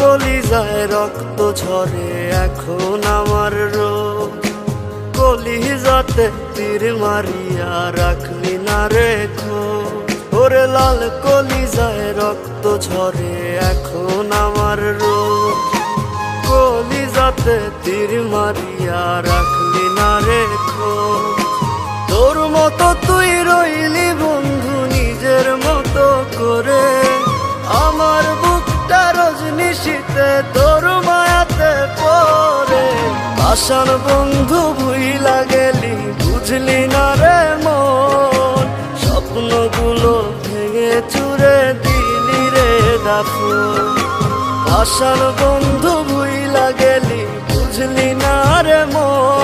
কলিজায় রক্ত ঝরে এখন আমার রোগ। কলিজাতে তীর মারিয়া রাখলি না রেখো ওরে লাল কলিজায় রক্ত ঝরে এখন আমার রোগ। কলিজাতে তীর মারিয়া রাখলি না রেখো তোর মতো তুই রইলি আসার বন্ধু ভুইলা গেলি বুঝলি না রে মন। স্বপ্নগুলো ভেঙে চুরে দিলি রে দাফু আসার বন্ধু ভুইলা গেলি বুঝলি না রে মন।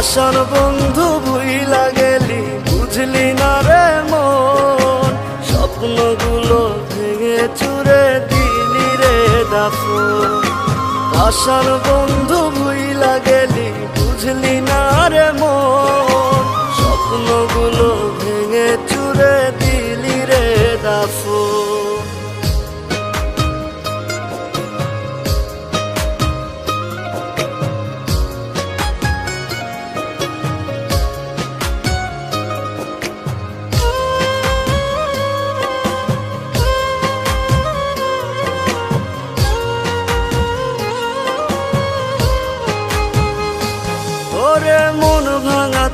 আসার বন্ধু ভুইলা গেলি, বুঝলি না রে মন। স্বপ্নগুলো ভেঙে চুরে দিলি রে দাফু আসার বন্ধু ভুইলা গেলি, বুঝলি না রে মন। স্বপ্নগুলো ভেঙে চুরে দিলি রে দাফু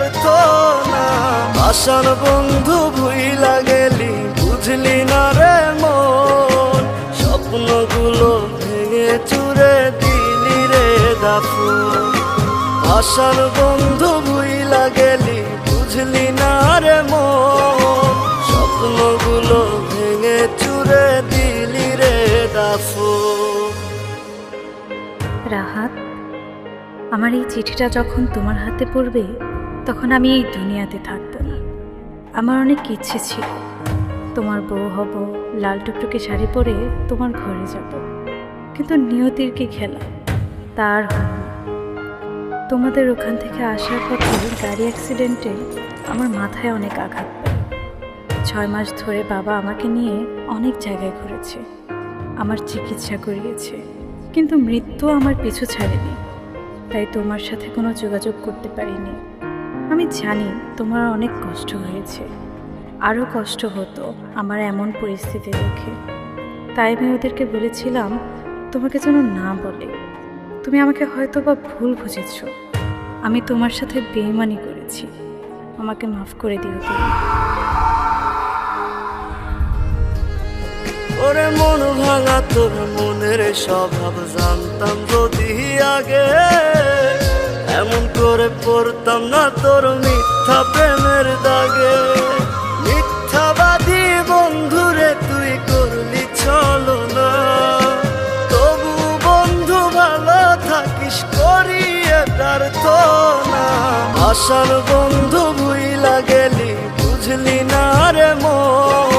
করিয়ে না। আসার বন্ধু ভুইলা গেলি, বুঝলি না রে মন। স্বপ্নগুলো ভেঙে চুরে দিলি রে দাফু আসার বন্ধু ভুইলা গেলি, বুঝলি না রে মন। স্বপ্নগুলো ভেঙে চুরে দিলি রে দাফু রাহাত, আমার এই চিঠিটা যখন তোমার হাতে পড়বে তখন আমি এই দুনিয়াতে থাকব না। আমার অনেক ইচ্ছে ছিল। তোমার বউ হব, লাল টুকটুকে শাড়ি পরে তোমার ঘরে যাব। কিন্তু নিয়তির কি খেলা? তার তোমাদের ওখান থেকে আসার পথে গাড়ি অ্যাক্সিডেন্টে আমার মাথায় অনেক আঘাত পায়। ছয় মাস ধরে বাবা আমাকে নিয়ে অনেক জায়গায় ঘুরেছে। আমার চিকিৎসা করিয়েছে। কিন্তু মৃত্যু আমার পিছু ছাড়েনি। তাই তোমার সাথে কোনো যোগাযোগ করতে পারিনি। আমি জানি তোমার অনেক কষ্ট হয়েছে। আরও কষ্ট হতো আমার এমন পরিস্থিতি দেখে। তাই আমি ওদেরকে বলেছিলাম, তোমাকে যেন না বলে। তুমি আমাকে হয়তো বা ভুল বুঝেছ। আমি তোমার সাথে বেইমানি করেছি। আমাকে মাফ করে দিও তুমি। ওরে মন ভাঙা, তোর মনের স্বভাব জানতাম যদি আগে। এমন করে পড়তাম না তোর মিথ্যা প্রেমের দাগে। মিথ্যাবাদী বন্ধুরে, তুই করলি চলো না। তবু বন্ধু ভালো থাকিস করি তার তো না আশার বন্ধু ভুই লাগেলি বুঝলি না রে মন।